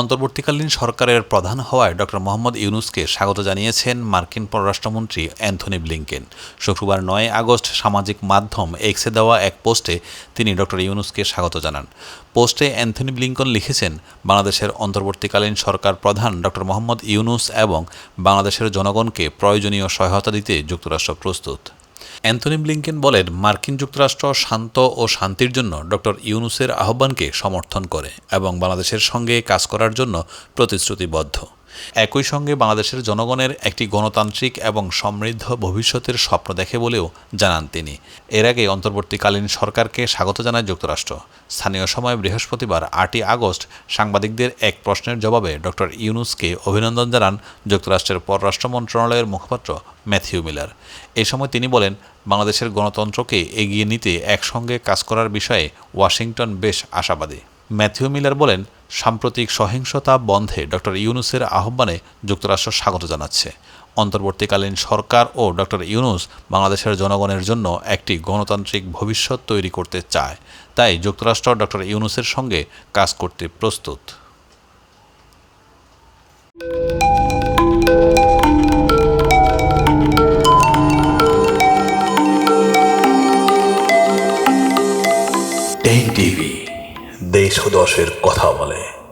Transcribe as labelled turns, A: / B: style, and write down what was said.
A: অন্তর্বর্তীকালীন সরকারের প্রধান হওয়ায় ডক্টর মোহাম্মদ ইউনুসকে স্বাগত জানিয়েছেন মার্কিন পররাষ্ট্রমন্ত্রী অ্যান্থনি ব্লিংকেন। শুক্রবার নয় আগস্ট সামাজিক মাধ্যম এক্সে দেওয়া এক পোস্টে তিনি ডক্টর ইউনুসকে স্বাগত জানান। পোস্টে অ্যান্থনি ব্লিংকন লিখেছেন, বাংলাদেশের অন্তর্বর্তীকালীন সরকার প্রধান ডক্টর মোহাম্মদ ইউনুস এবং বাংলাদেশের জনগণকে প্রয়োজনীয় সহায়তা দিতে যুক্তরাষ্ট্র প্রস্তুত। অ্যান্থনি ব্লিংকেন বলেন, মার্কিন যুক্তরাষ্ট্র শান্ত ও শান্তির জন্য ডক্টর ইউনুসের আহ্বানকে সমর্থন করে এবং বাংলাদেশের সঙ্গে কাজ করার জন্য প্রতিশ্রুতিবদ্ধ। একই সঙ্গে বাংলাদেশের জনগণের একটি গণতান্ত্রিক এবং সমৃদ্ধ ভবিষ্যতের স্বপ্ন দেখে বলেও জানান তিনি। এর আগে অন্তর্বর্তীকালীন সরকারকে স্বাগত জানায় যুক্তরাষ্ট্র। স্থানীয় সময় বৃহস্পতিবার আটই আগস্ট সাংবাদিকদের এক প্রশ্নের জবাবে ডক্টর ইউনুসকে অভিনন্দন জানান যুক্তরাষ্ট্রের পররাষ্ট্র মন্ত্রণালয়ের মুখপাত্র ম্যাথিউ মিলার। এ সময় তিনি বলেন, বাংলাদেশের গণতন্ত্রকে এগিয়ে নিতে একসঙ্গে কাজ করার বিষয়ে ওয়াশিংটন বেশ আশাবাদী। ম্যাথিউ মিলার বলেন সাম্প্রতিক সহিংসতা বন্ধে ডক্টর ইউনুসের আহ্বানে যুক্তরাষ্ট্র স্বাগত জানাচ্ছে। অন্তর্বর্তীকালীন সরকার ও ডক্টর ইউনুস বাংলাদেশের জনগণের জন্য একটি গণতান্ত্রিক ভবিষ্যৎ তৈরি করতে চায়। তাই যুক্তরাষ্ট্র ডক্টর ইউনুসের সঙ্গে কাজ করতে প্রস্তুত। দেশ দশের কথা বলে।